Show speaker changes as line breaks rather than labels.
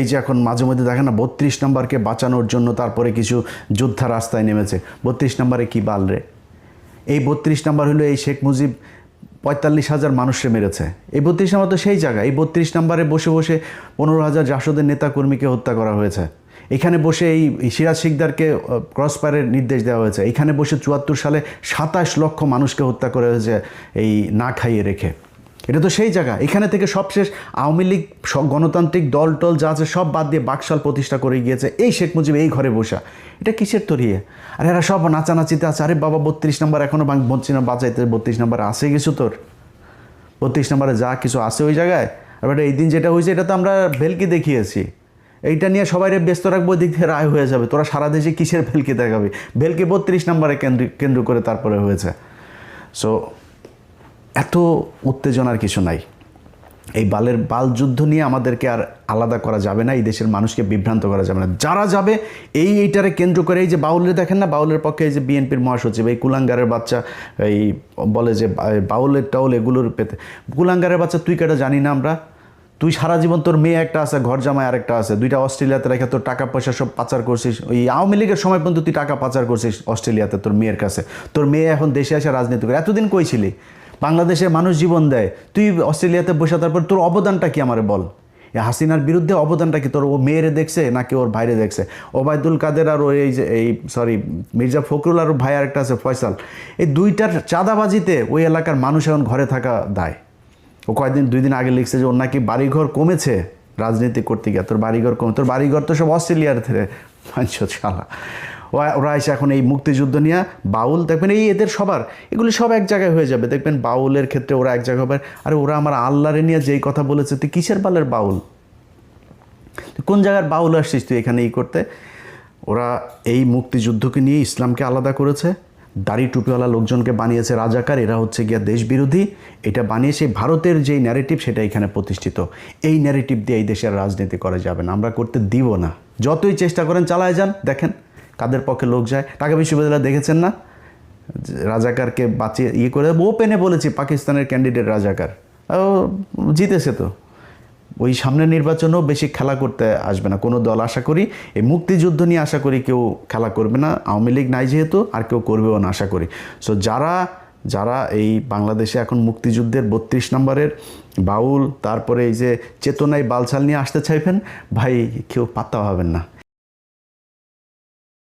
এই যে এখন মাঝে মধ্যে দেখেন না, বত্রিশ নম্বরকে বাঁচানোর জন্য তারপরে কিছু যোদ্ধা রাস্তায় নেমেছে। বত্রিশ নম্বরে কি বাল রে? এই বত্রিশ নম্বর হলো এই শেখ মুজিব পঁয়তাল্লিশ হাজার মানুষকে মেরেছে। এই বত্রিশ নম্বর তো সেই জায়গা। এই বত্রিশ নম্বরে বসে বসে পনেরো হাজার জাসদের নেতাকর্মীকে হত্যা করা হয়েছে। এখানে বসে এই সিরাজ শিকদারকে ক্রস ফায়ারের নির্দেশ দেওয়া হয়েছে। এখানে বসে চুয়াত্তর সালে সাতাশ লক্ষ মানুষকে হত্যা করা হয়েছে এই না খাইয়ে রেখে। এটা তো সেই জায়গা। এখানে থেকে সবশেষ আওয়ামী লীগ গণতান্ত্রিক দল টল যা আছে সব বাদ দিয়ে বাকশাল প্রতিষ্ঠা করে গিয়েছে। এই শেখ মুজিব এই ঘরে বসা। এটা কিসের তরিয়ে আর এরা সব নাচানাচিতে আছে। আরে বাবা, বত্রিশ নম্বর এখনও বলছি না, বাঁচাইতে বত্রিশ নম্বর আসে কিছু তোর? বত্রিশ নম্বরে যা কিছু আছে ওই জায়গায়। আর এই দিন যেটা হয়েছে, এটা তো আমরা ভেলকি দেখিয়েছি। এইটা নিয়ে সবাই ব্যস্ত রাখব দিক থেকে রায় হয়ে যাবে। তোরা সারা দেশে কিসের ভেলকি দেখাবি? ভেলকি বত্রিশ নম্বরে কেন্দ্র কেন্দ্র করে তারপরে হয়েছে। সো এত উত্তেজনার কিছু নাই। এই বালের বাল যুদ্ধ নিয়ে আমাদেরকে আর আলাদা করা যাবে না, এই দেশের মানুষকে বিভ্রান্ত করা যাবে না। যারা যাবে, এই এইটারে কেন্দ্র করে এই যে বাউলের দেখেন না, বাউলের পক্ষে এই যে বিএনপির মহাসচিব, এই কুলাঙ্গারের বাচ্চা, এই বলে যে বাউলের টাউল এগুলোর পেতে, কুলাঙ্গারের বাচ্চা তুই কেটা জানি না আমরা। তুই সারা জীবন তোর মেয়ে একটা আছে, ঘর জামাই আরেকটা আছে, দুইটা অস্ট্রেলিয়াতে রেখে তোর টাকা পয়সা সব পাচার করছিস। ওই আওয়ামী লীগের সময় পর্যন্ত তুই টাকা পাচার করছিস অস্ট্রেলিয়াতে তোর মেয়ের কাছে। তোর মেয়ে এখন দেশে আসে রাজনীতি করে, এতদিন কইছিলি বাংলাদেশে মানুষ জীবন দেয়। তুই অস্ট্রেলিয়াতে বসে তারপর তোর অবদানটা কি আমারে বল? হাসিনার বিরুদ্ধে অবদানটা কি? তোর ও মেয়েরে দেখছে নাকি ওর ভাইরে দেখছে? ওবায়দুল কাদের আর ওই যে এই সরি মির্জা ফখরুল আর ভাই আরেকটা আছে, ফয়সাল। এই দুইটার চাঁদাবাজিতে ওই এলাকার মানুষ এখন ঘরে থাকা দায়। ও কয়েকদিন, দুই দিন আগে লিখছে যে ওর নাকি বাড়িঘর কমেছে রাজনীতি করতে গিয়ে। তোর বাড়িঘর কমে তোর বাড়িঘর তো সব অস্ট্রেলিয়ার থেকে শালা ওরা এসে এখন এই মুক্তিযুদ্ধ নিয়ে বাউল, দেখবেন এই এদের সবার, এগুলি সব এক জায়গায় হয়ে যাবে। দেখবেন বাউলের ক্ষেত্রে ওরা এক জায়গায় হবে। আরে ওরা আমার আল্লাহরে নিয়ে যেই কথা বলেছে, তুই কিসের বালের বাউল? কোন জায়গার বাউল আসছিস তুই এখানে এই করতে? ওরা এই মুক্তিযুদ্ধকে নিয়ে ইসলামকে আলাদা করেছে। দাড়ি টুপিওয়ালা লোকজনকে বানিয়েছে রাজাকার, এরা হচ্ছে গিয়া দেশ বিরোধী এটা বানিয়েছে ভারতের যেই ন্যারেটিভ সেটা এখানে প্রতিষ্ঠিত। এই ন্যারেটিভ দিয়ে এই দেশের রাজনীতি করা যাবে না। আমরা করতে দিব না। যতই চেষ্টা করেন, চালায় যান। দেখেন কাদের পক্ষে লোক যায়। ঢাকা বিশ্ববিদ্যালয় দেখেছেন না? রাজাকারকে বাঁচিয়ে ইয়ে করে ওপেনে বলেছি, পাকিস্তানের ক্যান্ডিডেট রাজাকার। ও জিতেছে তো। ওই সামনের নির্বাচনেও বেশি খেলা করতে আসবে না। কোনো দল আশা করি, এই মুক্তিযুদ্ধ নিয়ে আশা করি কেউ খেলা করবে না। আওয়ামী লীগ নাই যেহেতু, আর কেউ করবেও না আশা করি। সো যারা যারা এই বাংলাদেশে এখন মুক্তিযুদ্ধের বত্রিশ নম্বরের বাউল, তারপরে এই যে চেতনায় বালছাল নিয়ে আসতে চাইবেন, ভাই, কেউ পাত্তা হবেন না।